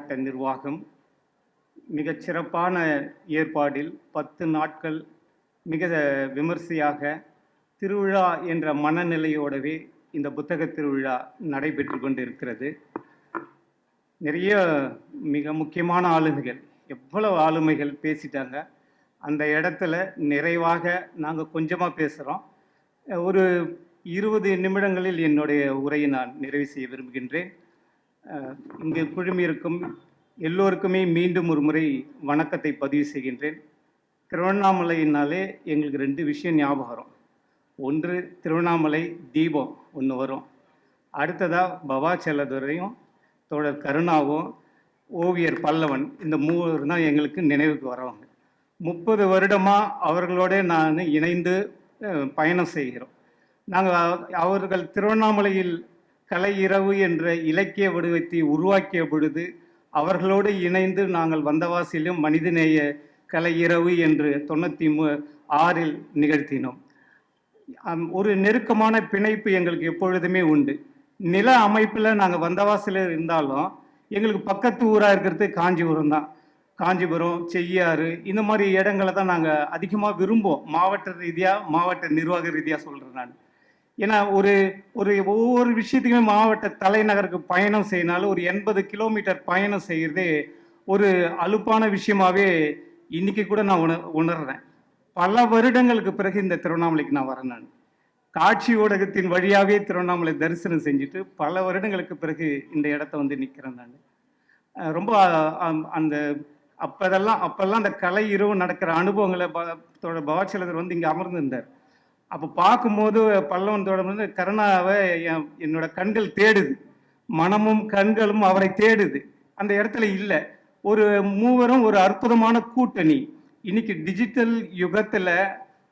மாவட்ட நிர்வாகம் மிகச்சிறப்பான ஏற்பாடில் பத்து நாட்கள் மிக விமர்சையாக திருவிழா என்ற மனநிலையோடவே இந்த புத்தக திருவிழா நடைபெற்று கொண்டிருக்கிறது. நிறைய மிக முக்கியமான ஆளுமைகள் எவ்வளவு ஆளுமைகள் பேசிட்டாங்க அந்த இடத்துல நிறைவாக நாங்கள் கொஞ்சமாக பேசுகிறோம் ஒரு இருபது நிமிடங்களில் என்னுடைய உரையை நான் நிறைவு செய்ய விரும்புகின்றேன். இங்கு குழுமியிருக்கும் எல்லோருக்குமே மீண்டும் ஒரு முறை வணக்கத்தை பதிவு செய்கின்றேன். திருவண்ணாமலையினாலே எங்களுக்கு ரெண்டு விஷயம் ஞாபகம் வரும். ஒன்று திருவண்ணாமலை தீபம் ஒன்று வரும். அடுத்ததாக பவா செல்லதுரையும் தோழர் கருணாவும் ஓவியர் பல்லவன் இந்த மூவர் தான் எங்களுக்கு நினைவுக்கு வரவங்க. முப்பது வருடமாக அவர்களோட நான் இணைந்து பயணம் செய்கிறோம். நாங்கள் அவர்கள் திருவண்ணாமலையில் கலை இரவு என்ற இலக்கிய வடிவத்தை உருவாக்கிய பொழுது அவர்களோடு இணைந்து நாங்கள் வந்தவாசியிலும் மனிதநேய கலை இரவு என்று தொண்ணூற்றி மூ ஆறில் நிகழ்த்தினோம். அம், ஒரு நெருக்கமான பிணைப்பு எங்களுக்கு எப்பொழுதுமே உண்டு. நில அமைப்பில் நாங்கள் வந்தவாசியில் இருந்தாலும் எங்களுக்கு பக்கத்து ஊராக இருக்கிறது காஞ்சிபுரம் தான். காஞ்சிபுரம் செய்யாறு இந்த மாதிரி இடங்களை தான் நாங்கள் அதிகமாக விரும்புவோம். மாவட்ட ரீதியாக மாவட்ட நிர்வாக ரீதியாக சொல்கிறேன் நான். ஏன்னா ஒரு ஒரு ஒவ்வொரு விஷயத்துக்குமே மாவட்ட தலைநகருக்கு பயணம் செய்யினாலும் ஒரு எண்பது கிலோமீட்டர் பயணம் செய்கிறதே ஒரு அலுப்பான விஷயமாவே இன்னைக்கு கூட நான் உண உணர்றேன். பல வருடங்களுக்கு பிறகு இந்த திருவண்ணாமலைக்கு நான் வரேன் நான். காட்சி ஊடகத்தின் வழியாகவே திருவண்ணாமலை தரிசனம் செஞ்சுட்டு பல வருடங்களுக்கு பிறகு இந்த இடத்த வந்து நிற்கிறேன் நான். ரொம்ப அந்த அப்போதெல்லாம் அப்போல்லாம் அந்த கலை இரவு நடக்கிற அனுபவங்களை ப- தோழர் வந்து இங்கே அமர்ந்திருந்தார். அப்போ பார்க்கும்போது பல்லவன் தோழர் வந்து கருணாவை என் என்னோட கண்கள் தேடுது. மனமும் கண்களும் அவரை தேடுது. அந்த இடத்துல இல்லை. ஒரு மூவரும் ஒரு அற்புதமான கூட்டணி. இன்னைக்கு டிஜிட்டல் யுகத்தில்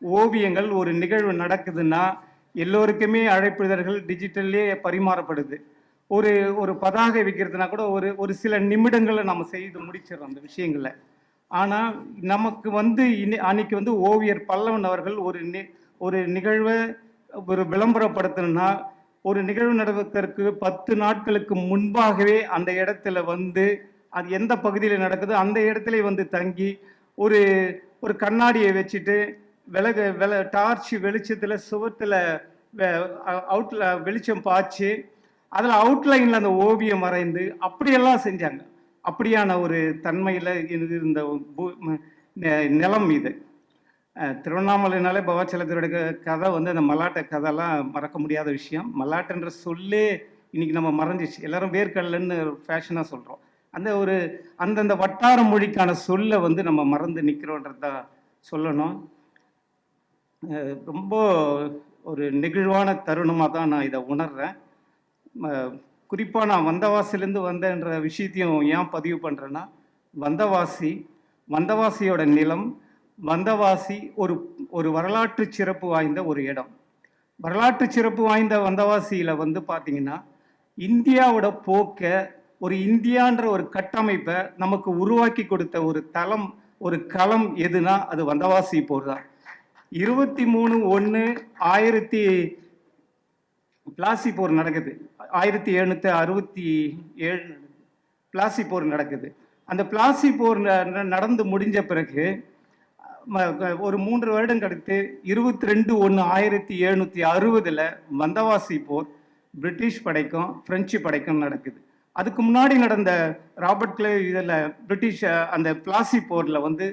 ஓவியங்கள் ஒரு நிகழ்வு நடக்குதுன்னா எல்லோருக்குமே அழைப்பிதழ்கள் டிஜிட்டல்லே பரிமாறப்படுது. ஒரு ஒரு பதாகை வைக்கிறதுனா கூட ஒரு ஒரு சில நிமிடங்களை நம்ம செய்து முடிச்சிடறோம் அந்த விஷயங்களை. ஆனால் நமக்கு வந்து இன்னி அன்னைக்கு வந்து ஓவியர் பல்லவன் அவர்கள் ஒரு நி ஒரு நிகழ்வை ஒரு விளம்பரப்படுத்தணும்னா ஒரு நிகழ்வு நடப்பதற்கு பத்து நாட்களுக்கு முன்பாகவே அந்த இடத்துல வந்து அது எந்த பகுதியில் நடக்குதோ அந்த இடத்துல வந்து தங்கி ஒரு ஒரு கண்ணாடியை வச்சுட்டு விலக வில டார்ச் வெளிச்சத்தில் சுவத்தில் அவுட்ல வெளிச்சம் பாய்ச்சி அதில் அவுட்லைனில் அந்த ஓவியம் வரைந்து அப்படியெல்லாம் செஞ்சாங்க. அப்படியான ஒரு தன்மையில் இருந்த பூ- நெ- நிலம் இது. திருவண்ணாமலைனாலே பவாச்சலத்தருடைய கதை வந்து அந்த மல்லாட்டை கதைலாம் மறக்க முடியாத விஷயம். மல்லாட்டுன்ற சொல்லே இன்னைக்கு நம்ம மறைஞ்சிச்சு. எல்லாரும் வேர்க்கடலைன்னு ஃபேஷனாக சொல்கிறோம் அந்த ஒரு அந்தந்த வட்டார மொழிக்கான சொல்லை வந்து நம்ம மறந்து நிற்கிறோன்றது தான் சொல்லணும் ரொம்ப ஒரு நெகிழ்வான தருணமாக தான் நான் இதை உணர்றேன். குறிப்பாக நான் வந்தவாசிலேருந்து வந்தேன்ற விஷயத்தையும் ஏன் பதிவு பண்ணுறேன்னா வந்தவாசி வந்தவாசியோட நிலம் வந்தவாசி ஒரு ஒரு வரலாற்று சிறப்பு வாய்ந்த ஒரு இடம். வரலாற்று சிறப்பு வாய்ந்த வந்தவாசியில் வந்து பார்த்தீங்கன்னா இந்தியாவோட போக்க ஒரு இந்தியான்ற ஒரு கட்டமைப்பை நமக்கு உருவாக்கி கொடுத்த ஒரு தளம் ஒரு களம் எதுனா அது வந்தவாசி போர் தான் இருபத்தி மூணு ஒன்று ஆயிரத்தி பிளாசி போர் நடக்குது. ஆயிரத்தி எழுநூற்றி அறுபத்தி ஏழு பிளாசி போர் நடக்குது. அந்த பிளாசி போர் நடந்து முடிஞ்ச பிறகு ஒரு மூன்று வருடம் கழித்து இருபத்தி ரெண்டு ஒன்று ஆயிரத்தி எழுநூற்றி அறுபதில் வந்தவாசி போர் பிரிட்டிஷ் படைக்கும் பிரெஞ்சு படைக்கும் நடக்குது. அதுக்கு முன்னாடி நடந்த ராபர்ட் கிளே இதில் பிரிட்டிஷ் அந்த பிளாசி போரில் வந்து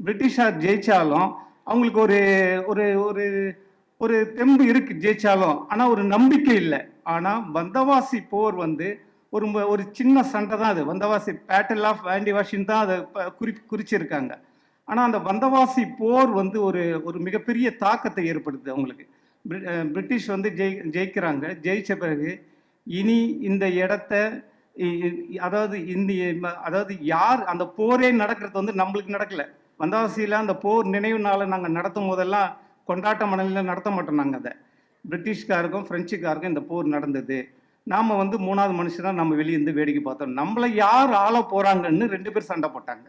பிரிட்டிஷார் ஜெயிச்சாலும் அவங்களுக்கு ஒரு ஒரு ஒரு ஒரு தெம்பு இருக்கு ஜெயிச்சாலும் ஆனால் ஒரு நம்பிக்கை இல்லை. ஆனால் வந்தவாசி போர் வந்து ஒரு ஒரு சின்ன சண்டை தான் அது. வந்தவாசி பேட்டில் ஆஃப் வேண்டி வாஷின் தான் அதை குறி குறிச்சிருக்காங்க. ஆனால் அந்த வந்தவாசி போர் வந்து ஒரு ஒரு மிகப்பெரிய தாக்கத்தை ஏற்படுத்துது அவங்களுக்கு. பிரிட்டிஷ் வந்து ஜெயி ஜெயிக்கிறாங்க. ஜெயிச்ச பிறகு இனி இந்த இடத்த அதாவது இந்திய அதாவது யார் அந்த போரே நடக்கிறது வந்து நம்மளுக்கு நடக்கல. வந்தவாசியில் அந்த போர் நினைவு நாளை நாங்கள் நடத்தும் போதெல்லாம் கொண்டாட்ட மணலில் நடத்த மாட்டோம் நாங்கள் அதை. பிரிட்டிஷ்காருக்கும் ஃப்ரெஞ்சுக்காருக்கும் இந்த போர் நடந்தது. நாம் வந்து மூணாவது மனுஷனாக நம்ம வெளியே இருந்து வேடிக்கை பார்த்தோம். நம்மளை யார் ஆள போகிறாங்கன்னு ரெண்டு பேர் சண்டை போட்டாங்க.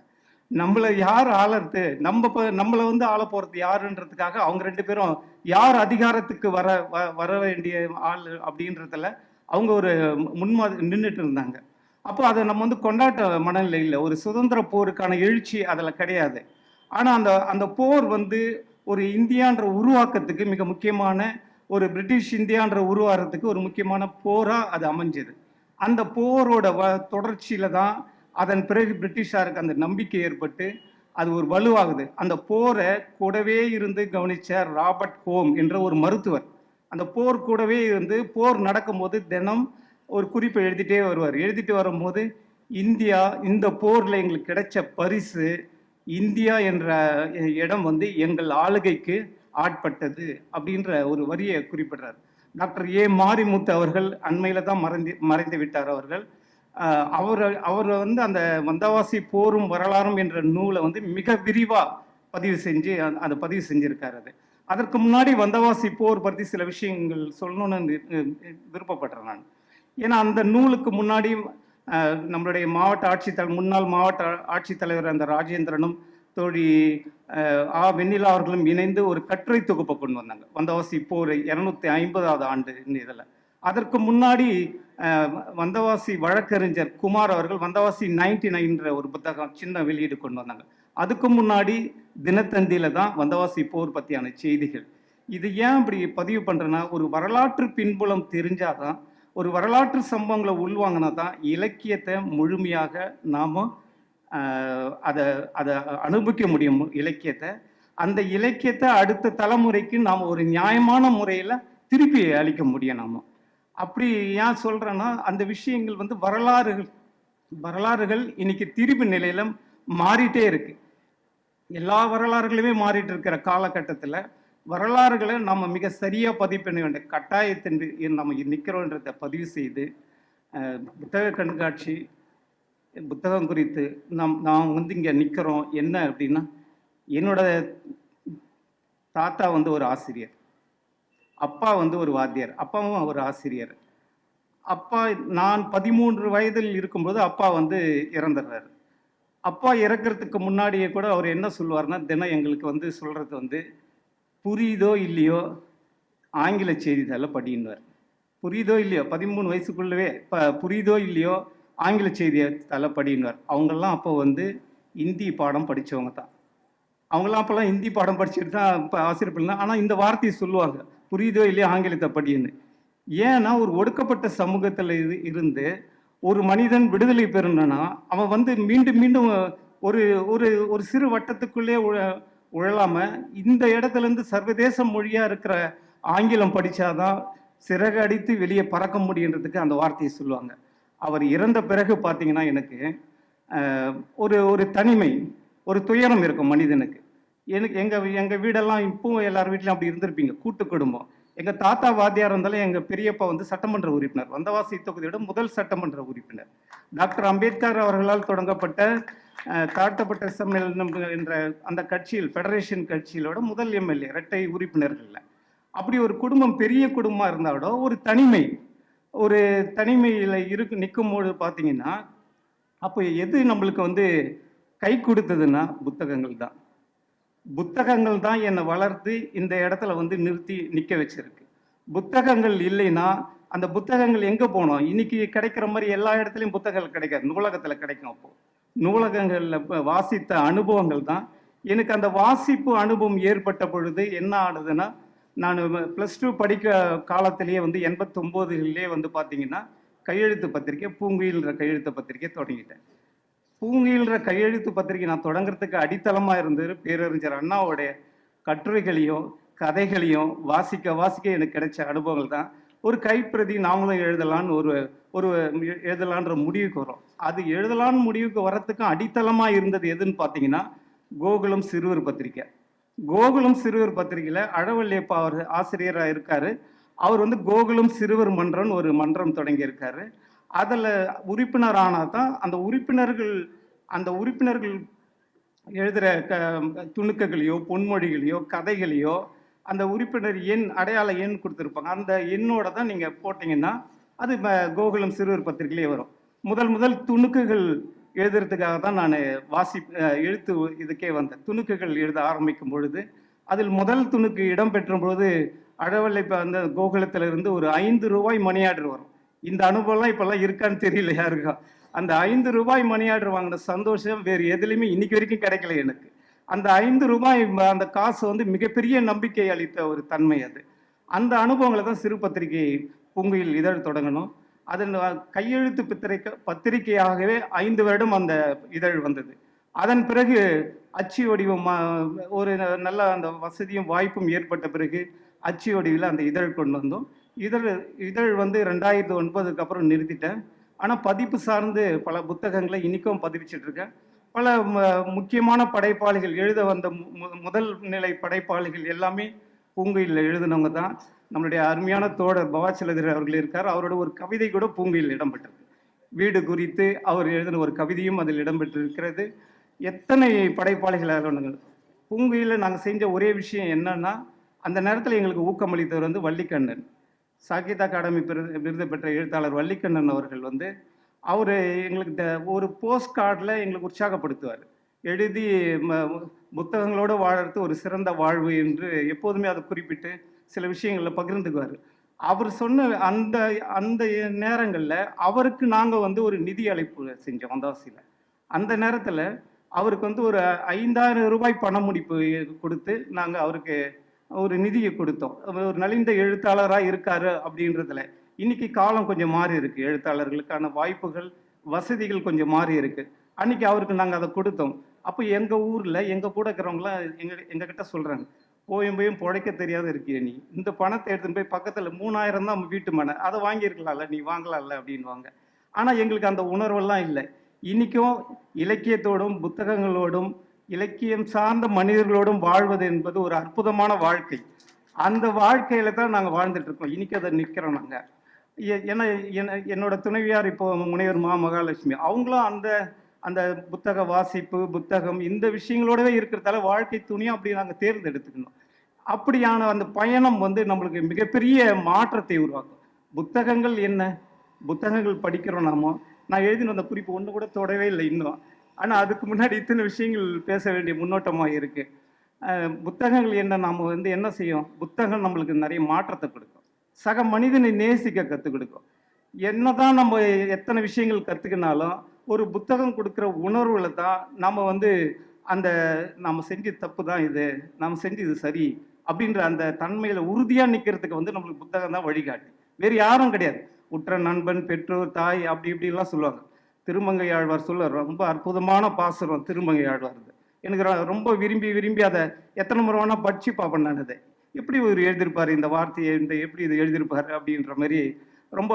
நம்மளை யார் ஆளறது? நம்ம இப்போ நம்மளை வந்து ஆள போகிறது யாருன்றதுக்காக அவங்க ரெண்டு பேரும் யார் அதிகாரத்துக்கு வர வ- வர வேண்டிய ஆள் அப்படின்றதுல அவங்க ஒரு முன்மாதிரி நின்றுட்டு இருந்தாங்க. அப்போ அதை நம்ம வந்து கொண்டாட்ட மனநிலை இல்லை. ஒரு சுதந்திர போருக்கான எழுச்சி அதில் கிடையாது. ஆனால் அந்த அந்த போர் வந்து ஒரு இந்தியான்ற உருவாக்கத்துக்கு மிக முக்கியமான ஒரு பிரிட்டிஷ் இந்தியான்ற உருவாகிறதுக்கு ஒரு முக்கியமான போராக அது அமைஞ்சது. அந்த போரோட வ தொடர்ச்சியில் தான் அதன் பிறகு பிரிட்டிஷாருக்கு அந்த நம்பிக்கை ஏற்பட்டு அது ஒரு வலுவாகுது. அந்த போரை கூடவே இருந்து கவனித்த ராபர்ட் ஹோம் என்ற ஒரு மருத்துவர். அந்த போர் கூடவே இருந்து போர் நடக்கும்போது தினம் ஒரு குறிப்பை எழுதிட்டே வருவார். எழுதிட்டு வரும்போது இந்தியா இந்த போரில் எங்களுக்கு கிடைச்ச பரிசு இந்தியா என்ற இடம் வந்து எங்கள் ஆளுகைக்கு ஆட்பட்டது அப்படின்ற ஒரு வரியை குறிப்பிடுறார். டாக்டர் ஏ மாரிமுத்து அவர்கள் அண்மையில் தான் மறைந்து மறைந்து விட்டார் அவர்கள். அவர் அவர் வந்து அந்த வந்தவாசி போரும் வரலாறும் என்ற நூலை வந்து மிக விரிவாக பதிவு செஞ்சு அ- அதை பதிவு செஞ்சுருக்காரு அது. அதற்கு முன்னாடி வந்தவாசி போர் பற்றி சில விஷயங்கள் சொல்லணும்னு விருப்பப்படுறேன் நான். ஏன்னா அந்த நூலுக்கு முன்னாடி நம்மளுடைய மாவட்ட ஆட்சித்தலைவர் முன்னாள் மாவட்ட ஆட்சித்தலைவர் அந்த ராஜேந்திரனும் தோழி ஆ வெண்ணிலா அவர்களும் இணைந்து ஒரு கட்டுரை தொகுப்பை கொண்டு வந்தாங்க. வந்தவாசி போர் இரநூத்தி ஐம்பதாவது ஆண்டு இதில். அதற்கு முன்னாடி வந்தவாசி வழக்கறிஞர் குமார் அவர்கள் வந்தவாசி நைன்டி நைன்ற ஒரு புத்தகம் சின்ன வெளியீடு கொண்டு வந்தாங்க. அதுக்கு முன்னாடி தினத்தந்தியில தான் வந்தவாசி போர் பற்றியான செய்திகள். இது ஏன் இப்படி பதிவு பண்ணுறேன்னா ஒரு வரலாற்று பின்புலம் தெரிஞ்சாதான் ஒரு வரலாற்று சம்பவங்களை உள்வாங்கினா தான் இலக்கியத்தை முழுமையாக நாம் அதை அதை அனுபவிக்க முடியும் இலக்கியத்தை. அந்த இலக்கியத்தை அடுத்த தலைமுறைக்கு நாம் ஒரு நியாயமான முறையில் திருப்பி அளிக்க முடியும் நாம். அப்படி ஏன் சொல்கிறேன்னா அந்த விஷயங்கள் வந்து வரலாறுகள். வரலாறுகள் இன்னைக்கு திரிபு நிலையில மாறிட்டே இருக்கு. எல்லா வரலாறுகளுமே மாறிட்டு இருக்கிற காலகட்டத்தில் வரலாறுகளை நம்ம மிக சரியாக பதிவு பண்ண வேண்டிய கட்டாயத்தின் நம்ம நிற்கிறோன்றதை பதிவு செய்து புத்தக கண்காட்சி புத்தகம் குறித்து நம் நாம் வந்து இங்கே நிற்கிறோம் என்ன அப்படின்னா என்னோட தாத்தா வந்து ஒரு ஆசிரியர். அப்பா வந்து ஒரு வாத்தியார் அப்பாவும் ஒரு ஆசிரியர். அப்பா நான் பதிமூன்று வயதில் இருக்கும்போது அப்பா வந்து இறந்துடுறாரு. அப்பா இறக்கிறதுக்கு முன்னாடியே கூட அவர் என்ன சொல்லுவார்னா தினம் எங்களுக்கு வந்து சொல்கிறது வந்து புரியுதோ இல்லையோ ஆங்கில செய்தித்தாள படின்னுவார். புரியுதோ இல்லையோ பதிமூணு வயசுக்குள்ளவே இப்போ புரியுதோ இல்லையோ ஆங்கில செய்தித்தாள படின்னுவார். அவங்கெல்லாம் அப்போ வந்து இந்தி பாடம் படித்தவங்க தான். அவங்களாம் அப்போல்லாம் ஹிந்தி பாடம் படிச்சுட்டு தான் இப்போ ஆசிரியர் ஆனால் இந்த வார்த்தையை சொல்லுவாங்க. புரியுதோ இல்லையோ ஆங்கிலத்தை படின்னு ஏன்னா ஒரு ஒடுக்கப்பட்ட சமூகத்தில் இரு இருந்து ஒரு மனிதன் விடுதலை பெறணும்னா அவன் வந்து மீண்டும் மீண்டும் ஒரு ஒரு ஒரு சிறு வட்டத்துக்குள்ளே உழ உழலாம இந்த இடத்துல இருந்து சர்வதேச மொழியா இருக்கிற ஆங்கிலம் படிச்சாதான் சிறகு அடித்து வெளியே பறக்க முடியுன்றதுக்கு அந்த வார்த்தையை சொல்லுவாங்க. அவர் இறந்த பிறகு பார்த்தீங்கன்னா எனக்கு ஒரு ஒரு தனிமை ஒரு துயரம் இருக்கும் மனிதனுக்கு. எனக்கு எங்கள் எங்கள் வீடெல்லாம் இப்பவும் எல்லார் வீட்லையும் அப்படி இருந்திருப்பீங்க. கூட்டு குடும்பம். எங்கள் தாத்தா வாத்தியார் இருந்தாலும் எங்கள் பெரியப்பா வந்து சட்டமன்ற உறுப்பினர். வந்தவாசி தொகுதியோட முதல் சட்டமன்ற உறுப்பினர். டாக்டர் அம்பேத்கர் அவர்களால் தொடங்கப்பட்ட தாழ்த்தப்பட்ட சம்மேளனம் என்ற அந்த கட்சியில் ஃபெடரேஷன் கட்சியிலோட முதல் எம்எல்ஏ இரட்டை உறுப்பினர்களில். அப்படி ஒரு குடும்பம் பெரிய குடும்பமாக இருந்தாலோ ஒரு தனிமை ஒரு தனிமையில் இருக்கு நிற்கும்போது பார்த்தீங்கன்னா அப்போ எது நம்மளுக்கு வந்து கை கொடுத்ததுன்னா புத்தகங்கள் தான். புத்தகங்கள் தான் என்னை வளர்த்து இந்த இடத்துல வந்து நிறுத்தி நிற்க வச்சிருக்கு. புத்தகங்கள் இல்லைன்னா அந்த புத்தகங்கள் எங்கே போனோம்? இன்னைக்கு கிடைக்கிற மாதிரி எல்லா இடத்துலையும் புத்தகங்கள் கிடைக்காது. நூலகத்தில் கிடைக்கும் அப்போ. நூலகங்களில் வாசித்த அனுபவங்கள் தான். எனக்கு அந்த வாசிப்பு அனுபவம் ஏற்பட்ட பொழுது என்ன ஆனதுன்னா நான் ப்ளஸ் டூ படிக்க காலத்திலேயே வந்து எண்பத்தொம்போதுலேயே வந்து பார்த்தீங்கன்னா கையெழுத்து பத்திரிக்கை பூங்குயில்ன்ற கையெழுத்து பத்திரிக்கை தொடங்கிட்டேன். பூங்குயில்ற கையெழுத்து பத்திரிக்கை நான் தொடங்குறதுக்கு அடித்தளமாக இருந்தது பேரறிஞர் அண்ணாவோடைய கட்டுரைகளையும் கதைகளையும் வாசிக்க வாசிக்க எனக்கு கிடைச்ச அனுபவங்கள் தான். ஒரு கைப்பிரதி நாமளும் எழுதலான்னு ஒரு ஒரு எழுதலான்ற முடிவுக்கு வரும் அது எழுதலான்னு முடிவுக்கு வரத்துக்கும் அடித்தளமாக இருந்தது எதுன்னு பார்த்தீங்கன்னா கோகுலம் சிறுவர் பத்திரிக்கை. கோகுலம் சிறுவர் பத்திரிக்கையில் அழவல்லியப்பா அவர் ஆசிரியராக இருக்காரு. அவர் வந்து கோகுலம் சிறுவர் மன்றம்னு ஒரு மன்றம் தொடங்கியிருக்காரு. அதில் உறுப்பினர் ஆனால் தான் அந்த உறுப்பினர்கள் அந்த உறுப்பினர்கள் எழுதுகிற க துணுக்குகளையோ பொன்மொழிகளையோ கதைகளையோ அந்த உறுப்பினர் எண் அடையாள எண் கொடுத்துருப்பாங்க. அந்த எண்ணோட தான் நீங்கள் போட்டிங்கன்னா அது இப்போ கோகுலம் சிறுவர் பத்திரிகையிலே வரும். முதல் முதல் துணுக்குகள் எழுதுறதுக்காக தான் நான் வாசி எழுத்து இதுக்கே வந்தேன். துணுக்குகள் எழுத ஆரம்பிக்கும் பொழுது அதில் முதல் துணுக்கு இடம்பெற்ற பொழுது அழவல்லை இப்போ அந்த கோகுலத்திலிருந்து ஒரு ஐந்து ரூபாய் மணி ஆர்டர் வரும். இந்த அனுபவம்லாம் இப்போல்லாம் இருக்கான்னு தெரியல யாருக்கும் அந்த ஐந்து ரூபாய் மணி ஆர்டர் வாங்கின சந்தோஷம் வேறு எதுலையுமே இன்னைக்கு வரைக்கும் கிடைக்கல எனக்கு. அந்த ஐந்து ரூபாய் அந்த காசு வந்து மிகப்பெரிய நம்பிக்கை அளித்த ஒரு தன்மை அது. அந்த அனுபவங்களை தான் சிறு பத்திரிகை பூங்குயில் இதழ் தொடங்கணும். அதன் கையெழுத்து பத்திரிக்கை பத்திரிகையாகவே ஐந்து வருடம் அந்த இதழ் வந்தது. அதன் பிறகு அச்சு வடிவம் ஒரு நல்ல அந்த வசதியும் வாய்ப்பும் ஏற்பட்ட பிறகு அச்சு வடிவில் அந்த இதழ் கொண்டு வந்தோம். இதழ் இதழ் வந்து ரெண்டாயிரத்தி ஒன்பதுக்கு அப்புறம் நிறுத்திட்டேன். ஆனால் பதிப்பு சார்ந்து பல புத்தகங்களை இன்றைக்கும் பதிவிச்சிட்ருக்கேன். பல ம- முக்கியமான படைப்பாளிகள் எழுத வந்த மு- முதல் நிலை படைப்பாளிகள் எல்லாமே பூங்குயிலில் எழுதினவங்க தான். நம்மளுடைய அருமையான தோழர் பவாச்சலதர் அவர்கள் இருக்கார். அவரோட ஒரு கவிதை கூட பூங்குயில் இடம்பெற்றிருக்கு. வீடு குறித்து அவர் எழுதின ஒரு கவிதையும் அதில் இடம்பெற்றிருக்கிறது. எத்தனை படைப்பாளிகள் எழுதினாங்க பூங்குயிலில் நாங்கள் செஞ்ச ஒரே விஷயம் என்னன்னா அந்த நேரத்தில் எங்களுக்கு ஊக்கமளித்தவர் வந்து வள்ளிக்கண்ணன். சாகித்ய அகாடமி விருது விருது பெற்ற எழுத்தாளர் வள்ளிக்கண்ணன் அவர்கள் வந்து அவர் எங்களுக்கு இந்த ஒரு போஸ்ட் கார்டில் எங்களுக்கு உற்சாகப்படுத்துவார். எழுதி ம- புத்தகங்களோடு வாழறது ஒரு சிறந்த வாழ்வு என்று எப்போதுமே அதை குறிப்பிட்டு சில விஷயங்களில் பகிர்ந்துக்குவார். அவர் சொன்ன அந்த அந்த நேரங்களில் அவருக்கு நாங்கள் வந்து ஒரு நிதி அழைப்பு செஞ்சோம் வந்தாசியில் அந்த நேரத்தில் அவருக்கு வந்து ஒரு ஐந்தாயிரம் ரூபாய் பண முடிப்பு கொடுத்து நாங்கள் அவருக்கு ஒரு நிதியை கொடுத்தோம். ஒரு நலிந்த எழுத்தாளராக இருக்காரு அப்படின்றதுல இன்னைக்கு காலம் கொஞ்சம் மாறி இருக்கு. எழுத்தாளர்களுக்கான வாய்ப்புகள் வசதிகள் கொஞ்சம் மாறி இருக்கு. அன்னைக்கு அவருக்கு நாங்கள் அதை கொடுத்தோம். அப்போ எங்கள் ஊரில் எங்கள் கூட இருக்கிறவங்களாம் எங்க எங்ககிட்ட சொல்கிறாங்க போயும் போயும் பிழைக்க தெரியாத இருக்கிய நீ. இந்த பணத்தை எடுத்துன்னு போய் பக்கத்தில் மூணாயிரம் தான் வீட்டு மனை அதை வாங்கியிருக்கலாம்ல நீ வாங்கலாம்ல அப்படின்வாங்க ஆனால் எங்களுக்கு அந்த உணர்வெல்லாம் இல்லை. இன்னைக்கும் இலக்கியத்தோடும் புத்தகங்களோடும் இலக்கியம் சார்ந்த மனிதர்களோடும் வாழ்வது என்பது ஒரு அற்புதமான வாழ்க்கை. அந்த வாழ்க்கையில தான் நாங்கள் வாழ்ந்துட்டு இருக்கோம். இன்னைக்கு அதை நிற்கிறோம் நாங்கள் ஏன்னா என்னோட துணைவியார் இப்போ முனைவர் மா மகாலட்சுமி. அவங்களும் அந்த அந்த புத்தக வாசிப்பு புத்தகம் இந்த விஷயங்களோடவே இருக்கிறதால வாழ்க்கை துணியும் அப்படி நாங்கள் தேர்ந்தெடுத்துக்கணும். அப்படியான அந்த பயணம் வந்து நம்மளுக்கு மிகப்பெரிய மாற்றத்தை உருவாக்கும். புத்தகங்கள் என்ன? புத்தகங்கள் படிக்கிறோம் நாமோ. நான் எழுதின அந்த குறிப்பு ஒன்று கூட தொடவே இல்லை இன்னும். ஆனால் அதுக்கு முன்னாடி இத்தனை விஷயங்கள் பேச வேண்டிய முன்னோட்டமாக இருக்குது புத்தகங்கள் என்ன நாம் வந்து என்ன செய்யும்? புத்தகம் நம்மளுக்கு நிறைய மாற்றத்தை கொடுக்கும். சக மனிதனை நேசிக்க கற்றுக் கொடுக்கும். என்ன தான் நம்ம எத்தனை விஷயங்கள் கற்றுக்கினாலும் ஒரு புத்தகம் கொடுக்குற உணர்வில் தான் நம்ம வந்து அந்த நம்ம செஞ்ச தப்பு தான் இது நம்ம செஞ்சது சரி அப்படின்ற அந்த தன்மையில் உறுதியாக நிற்கிறதுக்கு வந்து நம்மளுக்கு புத்தகம் தான் வழிகாட்டி. வேறு யாரும் கிடையாது. உற்ற நண்பன் பெற்றோர் தாய் அப்படி இப்படிலாம் சொல்லுவாங்க. திருமங்கையாழ்வார் சொல்ல ரொம்ப அற்புதமான பாசுரம் திருமங்கை எனக்கு ரொம்ப விரும்பி விரும்பி அதை எத்தனை முறை வேணால் படிச்சு பார்ப்பேன் நான் அதை. எப்படி இவர் எழுதியிருப்பார் இந்த வார்த்தையை இந்த எப்படி இது எழுதியிருப்பார் அப்படின்ற மாதிரி ரொம்ப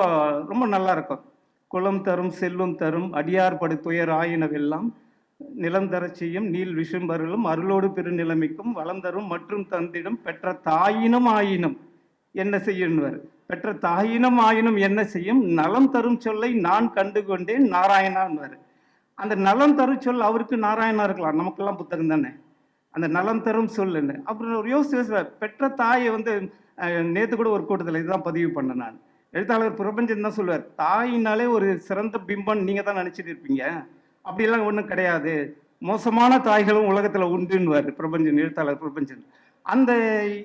ரொம்ப நல்லா இருக்கும். குளம் தரும் செல்வம் தரும் அடியார் படு துயர் ஆயினவெல்லாம் நிலம் தர செய்யும் நீல் விஷம்பர்களும் அருளோடு பெருநிலைமைக்கும் வளம் தரும் மற்றும் தந்திடம் பெற்ற தாயினும் ஆயினும் என்ன செய்யும்வர் பெற்ற தாயினும் ஆயினும் என்ன செய்யும்? நலம் தரும் சொல்லை நான் கண்டு கொண்டேன் நாராயணான்வார். அந்த நலம் தரும் சொல் அவருக்கு நாராயணா இருக்கலாம் நமக்கெல்லாம் புத்தகம் தானே? அந்த நலம் தரும் சொல்லுன்னு அப்புறம் ஒரு யோசிச்சு பெற்ற தாயை வந்து நேற்று கூட ஒரு கூட்டத்தில் இதுதான் பதிவு பண்ணேன் நான். எழுத்தாளர் பிரபஞ்சன் தான் சொல்லுவார் தாயினாலே ஒரு சிறந்த பிம்பம் நீங்கள் தான் நினச்சிட்டு இருப்பீங்க. அப்படிலாம் ஒன்றும் கிடையாது. மோசமான தாய்களும் உலகத்தில் உண்டுன்னுவார் பிரபஞ்சன் எழுத்தாளர் பிரபஞ்சன். அந்த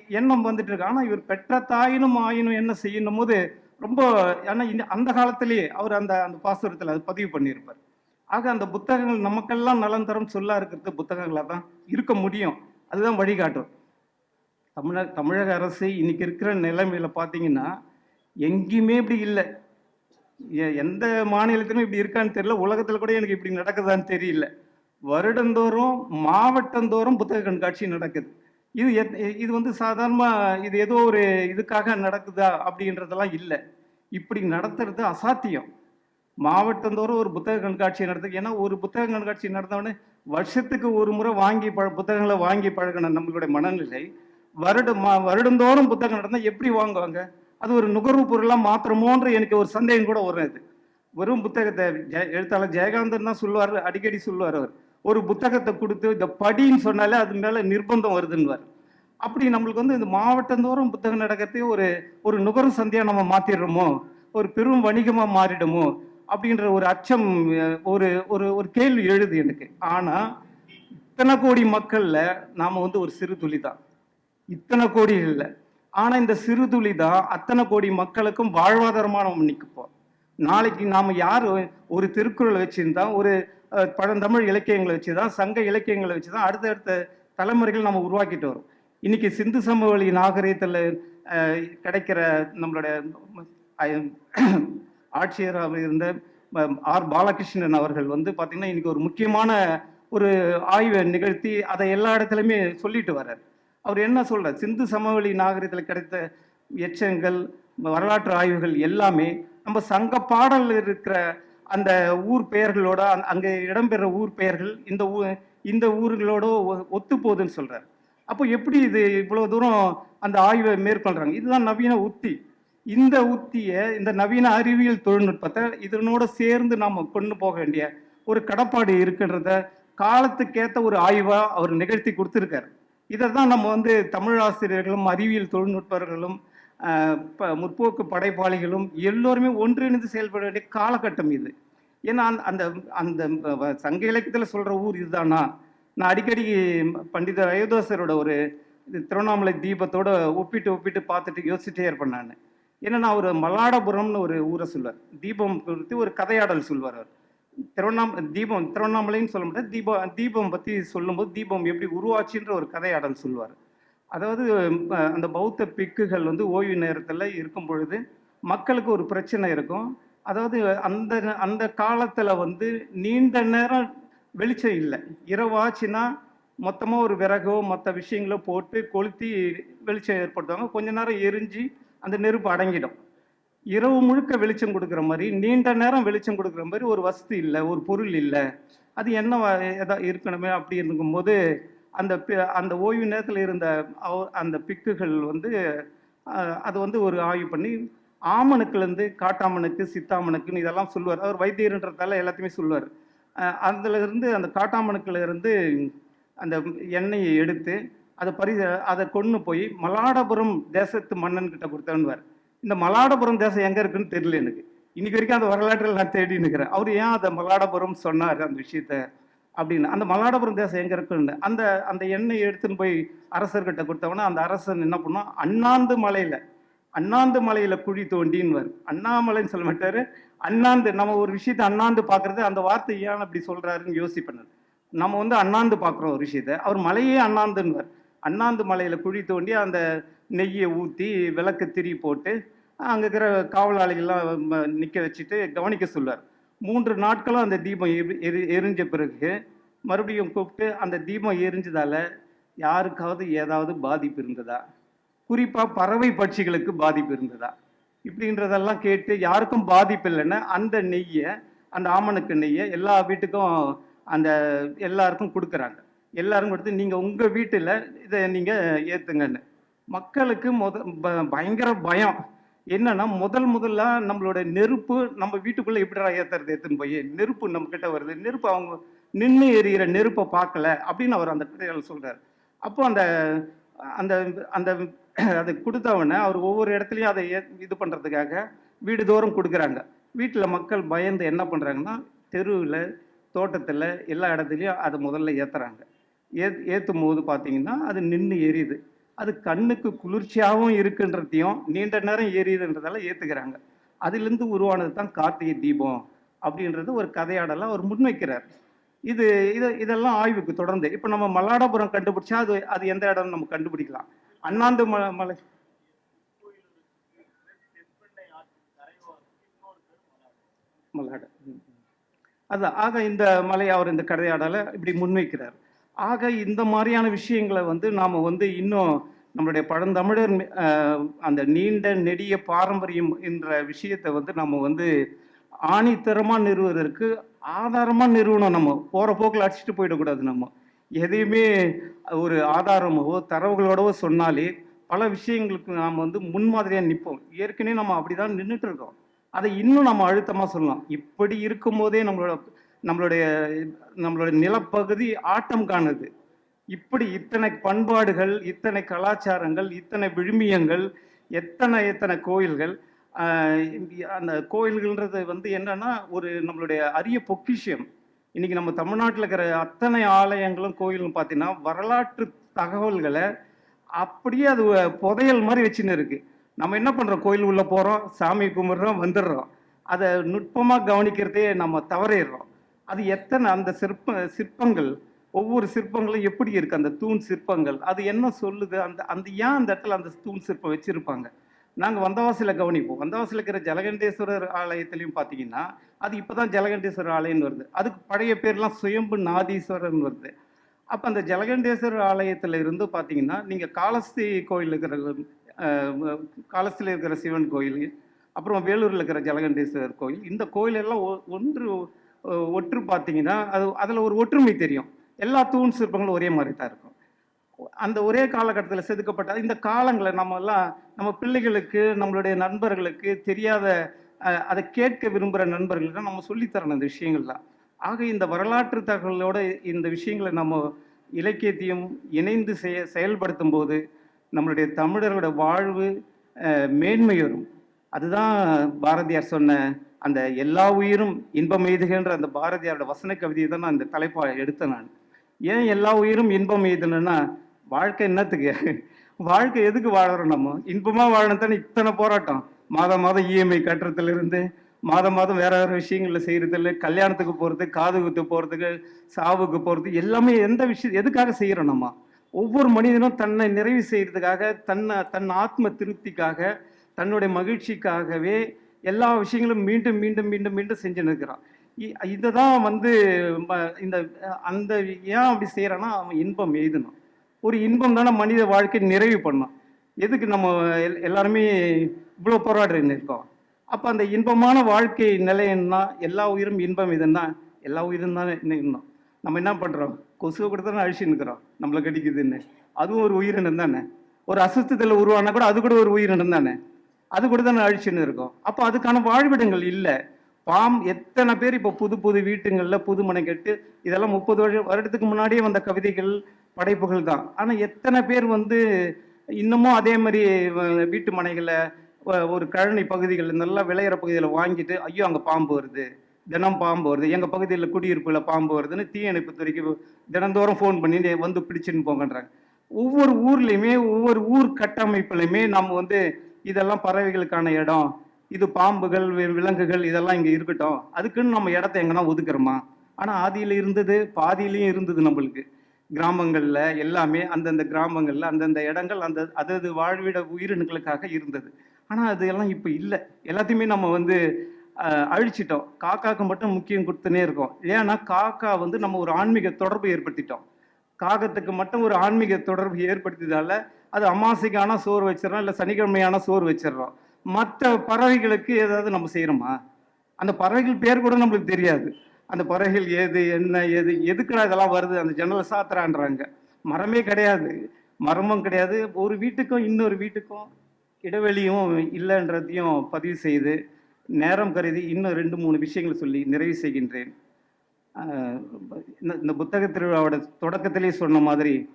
எண்ணம் வந்துட்டு இருக்கு ஆனா இவர் பெற்ற தாயினும் ஆயினும் என்ன செய்யணும் போது ரொம்ப ஏன்னா அந்த காலத்திலேயே அவர் அந்த அந்த பாசுரத்தில் அது பதிவு பண்ணியிருப்பார். ஆக அந்த புத்தகங்கள் நமக்கெல்லாம் நலன் தரும் சொல்லா இருக்கிறது புத்தகங்களாக தான் இருக்க முடியும். அதுதான் வழிகாட்டும். தமிழக தமிழக அரசு இன்னைக்கு இருக்கிற நிலைமையில பார்த்தீங்கன்னா எங்கேயுமே இப்படி இல்லை. எ- எந்த மாநிலத்திலும் இப்படி இருக்கான்னு தெரியல. உலகத்தில் கூட எனக்கு இப்படி நடக்குதான்னு தெரியல. வருடந்தோறும் மாவட்டந்தோறும் புத்தக கண்காட்சி நடக்குது. இது எத்- இது வந்து சாதாரணமாக இது ஏதோ ஒரு இதுக்காக நடக்குதா அப்படின்றதெல்லாம் இல்லை. இப்படி நடத்துறது அசாத்தியம். மாவட்டந்தோறும் ஒரு புத்தக கண்காட்சி நடத்து ஏன்னா ஒரு புத்தக கண்காட்சி நடந்தவொடனே வருஷத்துக்கு ஒரு முறை வாங்கி பழ புத்தகங்களை வாங்கி பழகின நம்மளுடைய மனநிலை வருடம் மா- வருடந்தோறும் புத்தகம் நடந்தால் எப்படி வாங்குவாங்க? அது ஒரு நுகர்வு பொருளாக மாத்திரமோன்ற எனக்கு ஒரு சந்தேகம் கூட வரும் இது வெறும் புத்தகத்தை ஜெய- எழுத்தாளர் ஜெயகாந்தன் தான் சொல்லுவார் அடிக்கடி சொல்லுவார் அவர். ஒரு புத்தகத்தை கொடுத்து இந்த படின்னு சொன்னாலே அது மேலே நிர்பந்தம் வருதுன்னுவார். அப்படி நம்மளுக்கு வந்து இந்த மாவட்டந்தோறும் புத்தகம் நடக்கிறதே ஒரு ஒரு நுகரும் சந்தையாக நம்ம மாற்றிடுறோமோ ஒரு பெரும் வணிகமாக மாறிடுமோ? அப்படின்ற ஒரு அச்சம் ஒரு ஒரு ஒரு கேள்வி எழுது எனக்கு. ஆனால் இத்தனை கோடி மக்களில் நாம் வந்து ஒரு சிறு துளி தான் இத்தனை கோடி இல்லை. ஆனால் இந்த சிறு துளி தான் அத்தனை கோடி மக்களுக்கும் வாழ்வாதாரமாக நம்ம நிற்கப்போம் நாளைக்கு நாம் யார் ஒரு திருக்குறளை வச்சுருந்தா ஒரு பழந்தமிழ் இலக்கியங்களை வச்சு தான் சங்க இலக்கியங்களை வச்சு தான் அடுத்தடுத்த தலைமுறைகள் நம்ம உருவாக்கிட்டு வரோம். இன்னைக்கு சிந்து சமவெளி நாகரீகத்தில் கிடைக்கிற நம்மளுடைய ஆட்சியராக இருந்த ஆர் பாலகிருஷ்ணன் அவர்கள் வந்து பார்த்தீங்கன்னா இன்னைக்கு ஒரு முக்கியமான ஒரு ஆய்வை நிகழ்த்தி அதை எல்லா இடத்துலையுமே சொல்லிட்டு வர்றார். அவர் என்ன சொல்கிறார் சிந்து சமவெளி நாகரிகத்தில் கிடைத்த எச்சங்கள் வரலாற்று ஆய்வுகள் எல்லாமே நம்ம சங்க பாடல் இருக்கிற அந்த ஊர் பெயர்களோட அங்கே இடம்பெற ஊர் பெயர்கள் இந்த ஊ இந்த ஊர்களோட ஒ- ஒத்து போகுதுன்னு சொல்கிறார் அப்போ எப்படி இது இவ்வளோ தூரம் அந்த ஆய்வை மேற்கொள்கிறாங்க இதுதான் நவீன உத்தி. இந்த உத்தியை இந்த நவீன அறிவியல் தொழில்நுட்பத்தை இதனோட சேர்ந்து நாம் கொண்டு போக வேண்டிய ஒரு கடப்பாடு இருக்குன்றத காலத்துக்கேற்ற ஒரு ஆய்வாக அவர் நிகழ்த்தி கொடுத்துருக்காரு. இதை தான் நம்ம வந்து தமிழ் ஆசிரியர்களும் அறிவியல் தொழில்நுட்பர்களும் ப- முற்போக்கு படைப்பாளிகளும் எல்லோருமே ஒன்றிணைந்து செயல்பட வேண்டிய காலகட்டம் இது. ஏன்னா அந்த அந்த அந்த வ- சங்க இலக்கியத்தில் சொல்கிற ஊர் இதுதானா? நான் அடிக்கடி பண்டிதர் அயோத்தாசரோட ஒரு திருவண்ணாமலை தீபத்தோட ஒப்பிட்டு ஒப்பிட்டு பார்த்துட்டு யோசிச்சுட்டே இருப்பேன் நான். என்னன்னா அவர் மல்லாடபுரம்னு ஒரு ஊரை சொல்வார் தீபம் குறித்து ஒரு கதையாடல் சொல்வார் அவர். திருவண்ணாம தீபம் திருவண்ணாமலைன்னு சொல்ல முடியாது தீபம் தீபம் பற்றி சொல்லும்போது தீபம் எப்படி உருவாச்சுன்ற ஒரு கதையாடல் சொல்வார் அதாவது அந்த பௌத்த பிக்குகள் வந்து ஓய்வு நேரத்தில் இருக்கும் பொழுது மக்களுக்கு ஒரு பிரச்சனை இருக்கும். அதாவது அந்த அந்த காலத்தில் வந்து நீண்ட நேரம் வெளிச்சம் இல்லை. இரவாச்சுன்னா மொத்தமாக ஒரு விறகோ மற்ற விஷயங்களோ போட்டு கொளுத்தி வெளிச்சம் ஏற்படுத்துவாங்க. கொஞ்ச நேரம் எரிஞ்சு அந்த நெருப்பு அடங்கிடும். இரவு முழுக்க வெளிச்சம் கொடுக்குற மாதிரி நீண்ட நேரம் வெளிச்சம் கொடுக்குற மாதிரி ஒரு வசதி இல்லை ஒரு பொருள் இல்லை. அது என்ன எதா இருக்கணுமே அப்படி இருக்கும்போது அந்த பி- அந்த ஓய்வு நேரத்தில் இருந்த அவ- அந்த பிக்குகள் வந்து அது வந்து ஒரு ஆய்வு பண்ணி ஆமனுக்குலேருந்து காட்டாமணுக்கு சித்தாமணுக்குன்னு இதெல்லாம் சொல்லுவார். அவர் வைத்தியர்ன்றதால எல்லாத்தையுமே சொல்லுவார். அதுலேருந்து அந்த காட்டாமனுக்குலேருந்து அந்த எண்ணெயை எடுத்து அதை பரி அதை கொண்டு போய் மலாடபுரம் தேசத்து மன்னன்கிட்ட கொடுத்தவன்வார். இந்த மலாடபுரம் தேசம் எங்கே இருக்குன்னு தெரியல எனக்கு. இன்னைக்கு வரைக்கும் அந்த வரலாற்றில் நான் தேடி நிற்கிறேன். அவர் ஏன் அதை மலாடபுரம் சொன்னார் அந்த விஷயத்த அப்படின்னு. அந்த மலாடபுரம் தேசம் எங்கே இருக்குன்னு. அந்த அந்த எண்ணெயை எடுத்துன்னு போய் அரசர்கிட்ட கொடுத்தவொடனே அந்த அரசன் என்ன பண்ணோம் அண்ணாந்து மலையில் அண்ணாந்து மலையில குழி தோண்டின்னு அண்ணாமலைன்னு சொல்ல மாட்டாரு. அண்ணாந்து நம்ம ஒரு விஷயத்தை அண்ணாந்து பார்க்கறது அந்த வார்த்தை ஏன் அப்படி சொல்றாருன்னு யோசிப்பேன். நம்ம வந்து அண்ணாந்து பார்க்குறோம் ஒரு விஷயத்த. அவர் மலையே அண்ணாந்துன்னுவார். அண்ணாந்து மலையில குழி தோண்டி அந்த நெய்யை ஊற்றி விளக்கு திரி போட்டு அங்கே இருக்கிற காவலாளிகள்லாம் நிற்க நிக்க வச்சுட்டு கவனிக்க சொல்லுவார். மூன்று நாட்களும் அந்த தீபம் எரி- எரி- எரிஞ்ச பிறகு மறுபடியும் கூப்பிட்டு அந்த தீபம் எரிஞ்சதால யாருக்காவது ஏதாவது பாதிப்பு இருந்ததா? குறிப்பாக பறவை பட்சிகளுக்கு பாதிப்பு இருந்ததா? இப்படின்றதெல்லாம் கேட்டு யாருக்கும் பாதிப்பு இல்லைன்னா அந்த நெய்யை அந்த ஆமணக்கு நெய்யை எல்லா வீட்டுக்கும் அந்த எல்லாருக்கும் கொடுக்குறாங்க. எல்லாரும் கொடுத்து நீங்கள் உங்கள் வீட்டில் இதை நீங்கள் ஏற்றுங்கன்னு மக்களுக்கு முத ப- பயங்கர பயம். என்னன்னா முதல் முதல்ல நம்மளோட நெருப்பு நம்ம வீட்டுக்குள்ளே எப்படிடா ஏற்றுறது ஏற்றுன்னு போய் நெருப்பு நம்மக்கிட்ட வருது. நெருப்பு அவங்க நின்று எரியிற நெருப்பை பார்க்கல அப்படின்னு அவர் அந்த கதையால் சொல்றாரு. அப்போ அந்த அந்த அந்த அதை கொடுத்தவொடனே அவர் ஒவ்வொரு இடத்துலையும் அதை இது பண்ணுறதுக்காக வீடு தோறும் கொடுக்குறாங்க. வீட்டில் மக்கள் பயந்து என்ன பண்ணுறாங்கன்னா தெருவில் தோட்டத்தில் எல்லா இடத்துலையும் அதை முதல்ல ஏற்றுறாங்க ஏ ஏற்றும் போது பார்த்தீங்கன்னா அது நின்று எரியுது. அது கண்ணுக்கு குளிர்ச்சியாகவும் இருக்குன்றதையும் நீண்ட நேரம் எரியுதுன்றதால ஏற்றுக்கிறாங்க அதுலேருந்து உருவானது தான் கார்த்திகை தீபம் அப்படின்றது ஒரு கதையாடலாம் அவர் முன்வைக்கிறார். இது இது இதெல்லாம் ஆய்வுக்கு தொடர்ந்து. இப்போ நம்ம மல்லாடபுரம் கண்டுபிடிச்சா அது அது எந்த இடம்னு நம்ம கண்டுபிடிக்கலாம். அண்ணாந்து ம மலை. மல்லாட. ம். அதான் ஆக இந்த மலை அவர் இந்த கதையாடலை இப்படி முன்வைக்கிறார். ஆக இந்த மாதிரியான விஷயங்களை வந்து நாம் வந்து இன்னும் நம்மளுடைய பழந்தமிழர் அந்த நீண்ட நெடிய பாரம்பரியம் என்ற விஷயத்தை வந்து நம்ம வந்து ஆணித்தரமாக நிறுவுவதற்கு ஆதாரமாக நிறுவனம் நம்ம போகிற போக்கில் அடிச்சுட்டு போயிடக்கூடாது நம்ம. எதையுமே ஒரு ஆதாரமாகவோ தரவுகளோடவோ சொன்னாலே பல விஷயங்களுக்கு நாம் வந்து முன்மாதிரியாக நிற்போம். ஏற்கனவே நம்ம அப்படி தான் நின்றுட்டு இருக்கோம் அதை இன்னும் நம்ம அழுத்தமாக சொல்லலாம். இப்படி இருக்கும்போதே நம்மளோட நம்மளுடைய நம்மளோட நிலப்பகுதி ஆட்டம் காணுது. இப்படி இத்தனை பண்பாடுகள் இத்தனை கலாச்சாரங்கள் இத்தனை விழுமியங்கள் எத்தனை எத்தனை கோயில்கள் அந்த கோயில்கள்ன்றது வந்து என்னன்னா ஒரு நம்மளுடைய அரிய பொக்கிஷியம் இன்னைக்கு நம்ம தமிழ்நாட்டில் இருக்கிற அத்தனை ஆலயங்களும் கோயிலும் பார்த்தீங்கன்னா வரலாற்று தகவல்களை அப்படியே அது புதையல் மாதிரி வச்சுன்னு இருக்குது நம்ம என்ன பண்ணுறோம் கோயில் உள்ளே போகிறோம் சாமி கும்பிட்றோம் வந்துடுறோம். அதை நுட்பமாக கவனிக்கிறதே நம்ம தவறிடுறோம். அது எத்தனை அந்த சிற்ப சிற்பங்கள் ஒவ்வொரு சிற்பங்களும் எப்படி இருக்குது அந்த தூண் சிற்பங்கள் அது என்ன சொல்லுது? அந்த அந்த ஏன் அந்த இடத்துல அந்த தூண் சிற்பம் வச்சுருப்பாங்க? நாங்கள் வந்தவாசியில் கவனிப்போம். வந்தவாசியில் இருக்கிற ஜலகண்டேஸ்வரர் ஆலயத்திலையும் பார்த்தீங்கன்னா அது இப்போ தான் ஜலகண்டேஸ்வரர் ஆலயம்னு வருது. அதுக்கு பழைய பேர்லாம் சுயம்பு நாதீஸ்வரர்னு வருது. அப்போ அந்த ஜலகண்டேஸ்வரர் ஆலயத்தில் இருந்து பார்த்தீங்கன்னா நீங்கள் காளஸ்தி கோயில் இருக்கிற காலஸ்தியில் காளஸ்தியில் இருக்கிற சிவன் கோயில் அப்புறம் வேலூரில் இருக்கிற ஜலகண்டேஸ்வரர் கோயில் இந்த கோயில் எல்லாம் ஒ- ஒன்று ஒற்று பார்த்தீங்கன்னா அது அதில் ஒரு ஒற்றுமை தெரியும். எல்லா தூண் சிற்பங்களும் ஒரே மாதிரி தான் இருக்கும். அந்த ஒரே காலகட்டத்தில் செதுக்கப்பட்ட இந்த காலங்களை நம்ம எல்லாம் நம்ம பிள்ளைகளுக்கு நம்மளுடைய நண்பர்களுக்கு தெரியாத அதை கேட்க விரும்புகிற நண்பர்களுக்கு நம்ம சொல்லித்தரணும் இந்த விஷயங்கள்லாம். ஆக இந்த வரலாற்று தகவலோட இந்த விஷயங்களை நம்ம இலக்கியத்தையும் இணைந்து செய செயல்படுத்தும் போது நம்மளுடைய தமிழர்களோட வாழ்வு மேன்மையரும் மேன்மை வரும் அதுதான் பாரதியார் சொன்ன அந்த எல்லா உயிரும் இன்பம் எய்துகின்ற அந்த பாரதியாரோட வசன கவிதையை தான் நான் இந்த தலைப்பாக எடுத்தேன் நான். ஏன் எல்லா உயிரும் இன்பம் எய்தணும்னா வாழ்க்கை என்னத்துக்கு? வாழ்க்கை எதுக்கு வாழறோம் நம்ம? இன்பமா வாழணும் தானே இத்தனை போராட்டம். மாதம் மாதம் இஎம்ஐ கட்டுறதுல இருந்து மாதம் மாதம் வேற வேற விஷயங்கள்ல செய்யறதுல கல்யாணத்துக்கு போறது காது குத்து போறதுக்கு சாவுக்கு போறது எல்லாமே எந்த விஷயம் எதுக்காக செய்யறோம் நம்ம? ஒவ்வொரு மனிதனும் தன்னை நிறைவு செய்யறதுக்காக தன்னை தன் ஆத்ம திருப்திக்காக தன்னுடைய மகிழ்ச்சிக்காகவே எல்லா விஷயங்களும் மீண்டும் மீண்டும் மீண்டும் மீண்டும் செஞ்சு நிற்கிறான் இதை தான் வந்து இந்த அந்த ஏன் அப்படி செய்கிறான்னா அவன் இன்பம் எழுதணும் ஒரு இன்பம் தானே மனித வாழ்க்கை நிறைவு பண்ணும். எதுக்கு நம்ம எல்- எல்லாருமே இவ்வளோ போராடுறேன்னு இருக்கோம் அப்போ அந்த இன்பமான வாழ்க்கை நிலையன்னா எல்லா உயிரும் இன்பம் இதுன்னா எல்லா உயிரும் தான் இன்னும் நம்ம என்ன பண்ணுறோம் கொசுவை கூட தானே அழிச்சுன்னு இருக்கிறோம் நம்மளை கடிக்குதுன்னு. அதுவும் ஒரு உயிரினம் தானே. ஒரு அசுத்தத்தில் உருவானா கூட அது கூட ஒரு உயிரினம் தானே. அது கூட தானே அழிச்சுன்னு இருக்கோம் அப்போ அதுக்கான வாழ்விடங்கள் இல்லை. பாம் எத்தனை பேர் இப்போ புது புது வீட்டுங்களில் புது மனை கட்டு இதெல்லாம் முப்பது வருஷம் வருடத்துக்கு முன்னாடியே வந்த கவிதைகள் படைப்புகள் தான். ஆனால் எத்தனை பேர் வந்து இன்னமும் அதே மாதிரி வீட்டு மனைகளை ஒரு கழனி பகுதிகள் நல்லா விளையிற பகுதியில் வாங்கிட்டு ஐயோ அங்கே பாம்பு வருது. தினம் பாம்பு வருது. எங்கள் பகுதியில் குடியிருப்பில் பாம்பு வருதுன்னு தீயணைப்பு துறைக்கு தினந்தோறும் ஃபோன் பண்ணி வந்து பிடிச்சின்னு போங்கன்றாங்க. ஒவ்வொரு ஊர்லேயுமே ஒவ்வொரு ஊர் கட்டமைப்புலையுமே நம்ம வந்து இதெல்லாம் பறவைகளுக்கான இடம். இது பாம்புகள் விலங்குகள் இதெல்லாம் இங்கே இருக்கட்டும். அதுக்குன்னு நம்ம இடத்த எங்கன்னா ஒதுக்குறோமா? ஆனால் ஆதியில் இருந்தது பாதியிலையும் இருந்தது நம்மளுக்கு. கிராமங்களில் எல்லாமே அந்தந்த கிராமங்களில் அந்தந்த இடங்கள் அந்த அதது வாழ்விட உயிரினங்களுக்காக இருந்தது. ஆனால் அது எல்லாம் இப்போ இல்லை. எல்லாத்தையுமே நம்ம வந்து அழிச்சிட்டோம். காக்காக்கு மட்டும் முக்கியம் கொடுத்துனே இருக்கோம். ஏன்னா காக்கா வந்து நம்ம ஒரு ஆன்மீக தொடர்பு ஏற்படுத்திட்டோம். காகத்துக்கு மட்டும் ஒரு ஆன்மீக தொடர்பு ஏற்படுத்தியதால அது அமாவாசைக்கான சோறு வச்சிடறோம் இல்லை சனிக்கிழமையான சோறு வச்சிடுறோம். மற்ற பறவைகளுக்கு ஏதாவது நம்ம செய்கிறோமா அந்த பறவைகள் பேர் கூட நம்மளுக்கு தெரியாது. அந்த பறவைகள் ஏது என்ன ஏது எதுக்குன்னா இதெல்லாம் வருது? அந்த ஜன்னலை சாத்துறான்றாங்க. மரமே கிடையாது. மரமும் கிடையாது. ஒரு வீட்டுக்கும் இன்னொரு வீட்டுக்கும் இடைவெளியும் இல்லைன்றதையும் பதிவு செய்து நேரம் கருதி இன்னும் ரெண்டு மூணு விஷயங்களை சொல்லி நிறைவு செய்கின்றேன். இந்த- புத்தக திருவிழாவோட தொடக்கத்திலே சொன்ன மாதிரி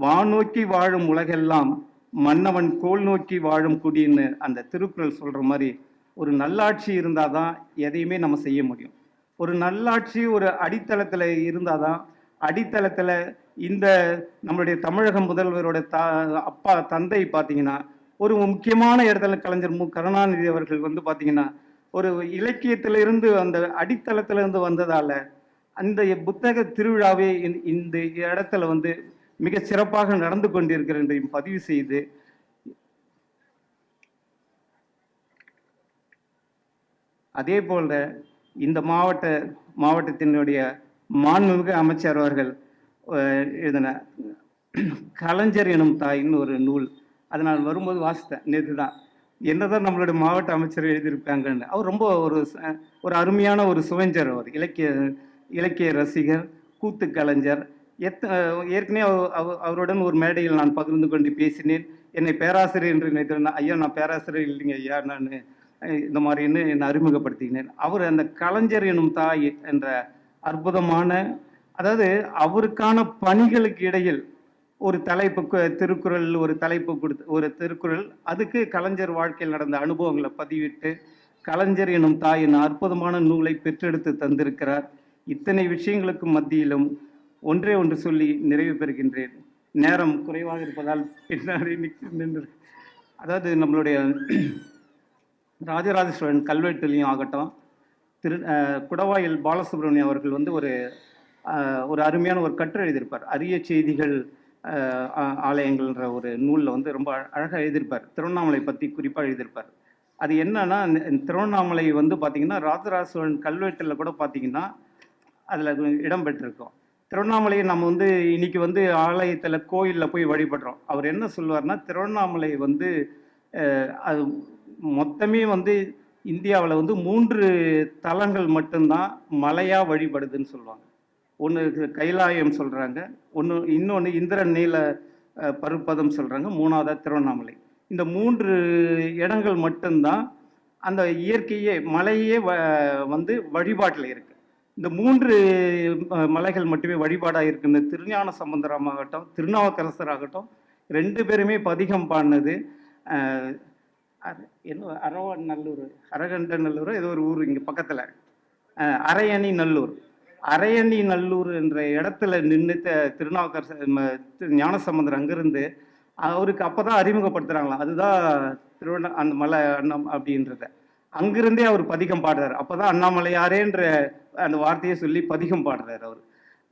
வானோக்கி வாழும் உலகெல்லாம் மன்னவன் கோல் நோக்கி வாழும் குடின்னு அந்த திருக்குறள் சொல்கிற மாதிரி ஒரு நல்லாட்சி இருந்தால் தான் எதையுமே நம்ம செய்ய முடியும். ஒரு நல்லாட்சி ஒரு அடித்தளத்தில் இருந்தால் தான் அடித்தளத்தில் இந்த நம்மளுடைய தமிழக முதல்வரோட த அப்பா தந்தை பார்த்தீங்கன்னா ஒரு முக்கியமான இடத்துல கலைஞர் மு. கருணாநிதி அவர்கள் வந்து பார்த்தீங்கன்னா ஒரு இலக்கியத்திலிருந்து அந்த அடித்தளத்திலிருந்து வந்ததால் அந்த புத்தக திருவிழாவே இந்த- இந்த இடத்துல வந்து மிக சிறப்பாக நடந்து கொண்டிருக்கிறேன் பதிவு செய்து அதே போல இந்த மாவட்ட மாவட்டத்தினுடைய மாண்புமிகு அமைச்சர் அவர்கள் எழுதின கலைஞர் எனும் தாயின்னு ஒரு நூல். அதை நான் வரும்போது வாசித்தேன். நேற்று தான். என்னதான் நம்மளுடைய மாவட்ட அமைச்சர் எழுதியிருக்காங்கன்னு. அவர் ரொம்ப ஒரு ஒரு அருமையான ஒரு சுவஞ்சர் அவர். இலக்கிய இலக்கிய ரசிகர் கூத்து கலைஞர். எத்த ஏற்கனவே அவர் அவ- அவருடன் ஒரு மேடையில் நான் பகிர்ந்து கொண்டு பேசினேன். என்னை பேராசிரியர் என்று நினைத்தேன் ஐயா நான் பேராசிரியர் இல்லைங்க ஐயா நான். இந்த மாதிரின்னு என்னை அறிமுகப்படுத்தினேன். அவர் அந்த கலைஞர் எனும் தாய் என்ற அற்புதமான அதாவது அவருக்கான பணிகளுக்கு இடையில் ஒரு தலைப்பு திருக்குறள் ஒரு தலைப்பு கொடுத்து ஒரு திருக்குறள் அதுக்கு கலைஞர் வாழ்க்கையில் நடந்த அனுபவங்களை பதிவிட்டு கலைஞர் எனும் தாயின் அற்புதமான நூலை பெற்றெடுத்து தந்திருக்கிறார். இத்தனை விஷயங்களுக்கு மத்தியிலும் ஒன்றே ஒன்று சொல்லி நிறைவு பெறுகின்றேன். நேரம் குறைவாக இருப்பதால் பின்னாடி நிற்க- நின்று அதாவது நம்மளுடைய ராஜராஜேஸ்வரன் கல்வெட்டுலையும் ஆகட்டும் திரு குடவாயில் பாலசுப்ரமணியம் அவர்கள் வந்து ஒரு ஒரு அருமையான ஒரு கட்டுரை எழுதியிருப்பார். அரிய செய்திகள் ஆலயங்கள்ன்ற ஒரு நூலில் வந்து ரொம்ப அழகாக எழுதியிருப்பார். திருவண்ணாமலை பற்றி குறிப்பாக எழுதியிருப்பார். அது என்னன்னா திருவண்ணாமலை வந்து பார்த்தீங்கன்னா ராஜராஜ சோழன் கல்வெட்டில் கூட பார்த்தீங்கன்னா அதில் இடம் பெற்றிருக்கும். திருவண்ணாமலையை நம்ம வந்து இன்னைக்கு வந்து ஆலயத்தில் கோயிலில் போய் வழிபடுறோம். அவர் என்ன சொல்லுவார்னா திருவண்ணாமலை வந்து அது மொத்தமே வந்து இந்தியாவில் வந்து மூன்று தலங்கள் மட்டும்தான் மலையாக வழிபடுதுன்னு சொல்லுவாங்க. ஒன்று கைலாயம் சொல்கிறாங்க ஒன்று இன்னொன்று இந்திரன் நீல பருப்பதம் சொல்கிறாங்க மூணாவதாக திருவண்ணாமலை. இந்த மூன்று இடங்கள் மட்டும்தான் அந்த இயற்கையே மலையே வ வந்து வழிபாட்டில் இருக்குது இந்த மூன்று மலைகள் மட்டுமே வழிபாடாக இருக்குன்னு திருஞான சம்பந்தராமாகட்டும் திருநாவுக்கரசராகட்டும் ரெண்டு பேருமே பதிகம் பாடினது என்ன அரவ நல்லூர். அரகண்ட நல்லூர்? ஏதோ ஒரு ஊர் இங்கே பக்கத்தில். அரையணி நல்லூர். அரையணி நல்லூர் என்ற இடத்துல நின்று திருநாவுக்கர் ஞானசம்பந்தர் அங்கிருந்து அவருக்கு அப்போ தான் அறிமுகப்படுத்துகிறாங்களா அதுதான் திருவண்ணா அந்த மலை அண்ணம் அப்படின்றத. அங்கிருந்தே அவர் பதிகம் பாடுறாரு. அப்பதான் அண்ணாமலையாரேன்ற அந்த வார்த்தையை சொல்லி பதிகம் பாடுறாரு அவர்.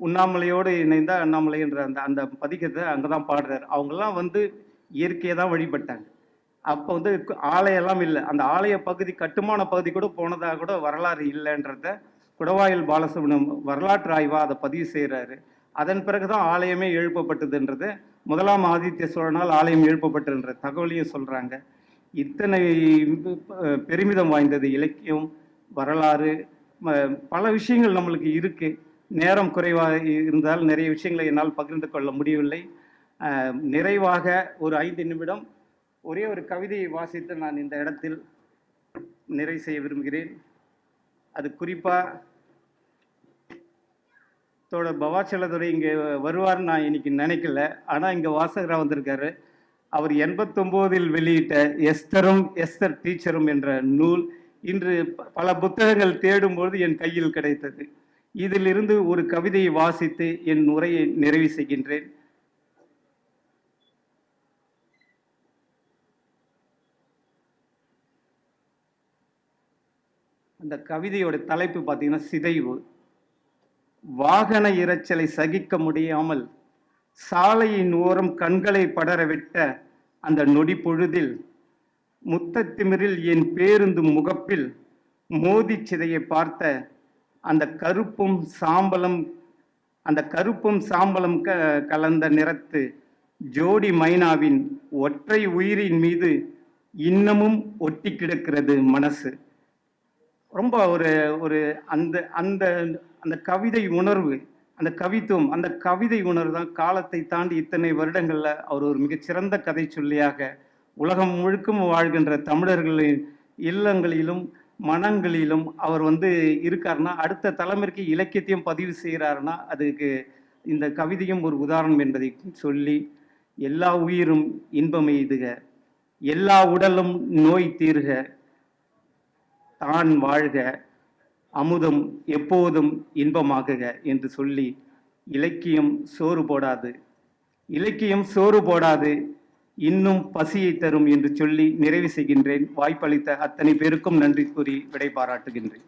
உண்ணாமலையோடு இணைந்த அண்ணாமலைன்ற அந்த அந்த பதிகத்தை அங்கதான் பாடுறாரு. அவங்கெல்லாம் வந்து இயற்கையை தான் வழிபட்டாங்க. அப்போ வந்து ஆலையெல்லாம் இல்லை. அந்த ஆலய பகுதி கட்டுமான பகுதி கூட போனதாக கூட வரலாறு இல்லைன்றத குடவாயில் பாலசுப்ரமணியம் வரலாற்று ஆய்வா அதை பதிவு செய்கிறாரு அதன் பிறகுதான் ஆலயமே எழுப்பப்பட்டதுன்றது. முதலாம் ஆதித்ய சோழனால் ஆலயம் எழுப்பப்பட்டதுன்ற தகவலையும் சொல்றாங்க. இத்தனை பெருமிதம் வாய்ந்தது இலக்கியம் வரலாறு பல விஷயங்கள் நம்மளுக்கு இருக்கு. நேரம் குறைவாக இருந்தால் நிறைய விஷயங்களை என்னால் பகிர்ந்து கொள்ள முடியவில்லை. நிறைவாக ஒரு ஐந்து நிமிடம் ஒரே ஒரு கவிதையை வாசித்து நான் இந்த இடத்தில் நிறைவு செய்ய விரும்புகிறேன். அது குறிப்பாக தோழர் பவாச்சலதுரை இங்கே வருவார்னு நான் இன்னைக்கு நினைக்கல. ஆனால் இங்கே வாசகராக வந்திருக்காரு. அவர் எண்பத்தொம்போதில் வெளியிட்ட எஸ்தரும் எஸ்தர் டீச்சரும் என்ற நூல் இன்று பல புத்தகங்கள் தேடும்போது என் கையில் கிடைத்தது. இதிலிருந்து ஒரு கவிதையை வாசித்து என் உரையை நிறைவு செய்கின்றேன். கவிதையோட தலைப்பு பார்த்தீங்கன்னா சிதைவு. வாகன இரைச்சலை சகிக்க முடியாமல் சாலையின் ஓரம் கண்களை படரவிட்ட அந்த நொடி பொழுதில் முத்தத்திமிரில் என் பேருந்து முகப்பில் மோதி சிதையை பார்த்த அந்த கருப்பும் சாம்பலும் அந்த கருப்பும் சாம்பலும் க கலந்த நிறத்து ஜோடி மைனாவின் ஒற்றை உயிரின் மீது இன்னமும் ஒட்டி கிடக்கிறது மனசு. ரொம்ப ஒரு ஒரு அந்த அந்த அந்த கவிதை உணர்வு அந்த கவித்துவம் அந்த கவிதை உணர்வு தான் காலத்தை தாண்டி இத்தனை வருடங்களில் அவர் ஒரு மிகச்சிறந்த கதை சொல்லியாக உலகம் முழுக்கும் வாழ்கின்ற தமிழர்களின் இல்லங்களிலும் மனங்களிலும் அவர் வந்து இருக்காருன்னா அடுத்த தலைமுறைக்கு இலக்கியத்தையும் பதிவு செய்கிறாருன்னா அதுக்கு இந்த கவிதையும் ஒரு உதாரணம் என்பதை சொல்லி எல்லா உயிரும் இன்பம் எய்துக எல்லா உடலும் நோய் தீர்க தான் வாழ்க அமுதம் எப்போதும் இன்பமாகுக என்று சொல்லி இலக்கியம் சோறு போடாது. இலக்கியம் சோறு போடாது இன்னும் பசியை தரும் என்று சொல்லி நிறைவு செய்கின்றேன். வாய்ப்பளித்த அத்தனை பேருக்கும் நன்றி கூறி விடை பாராட்டுகின்றேன்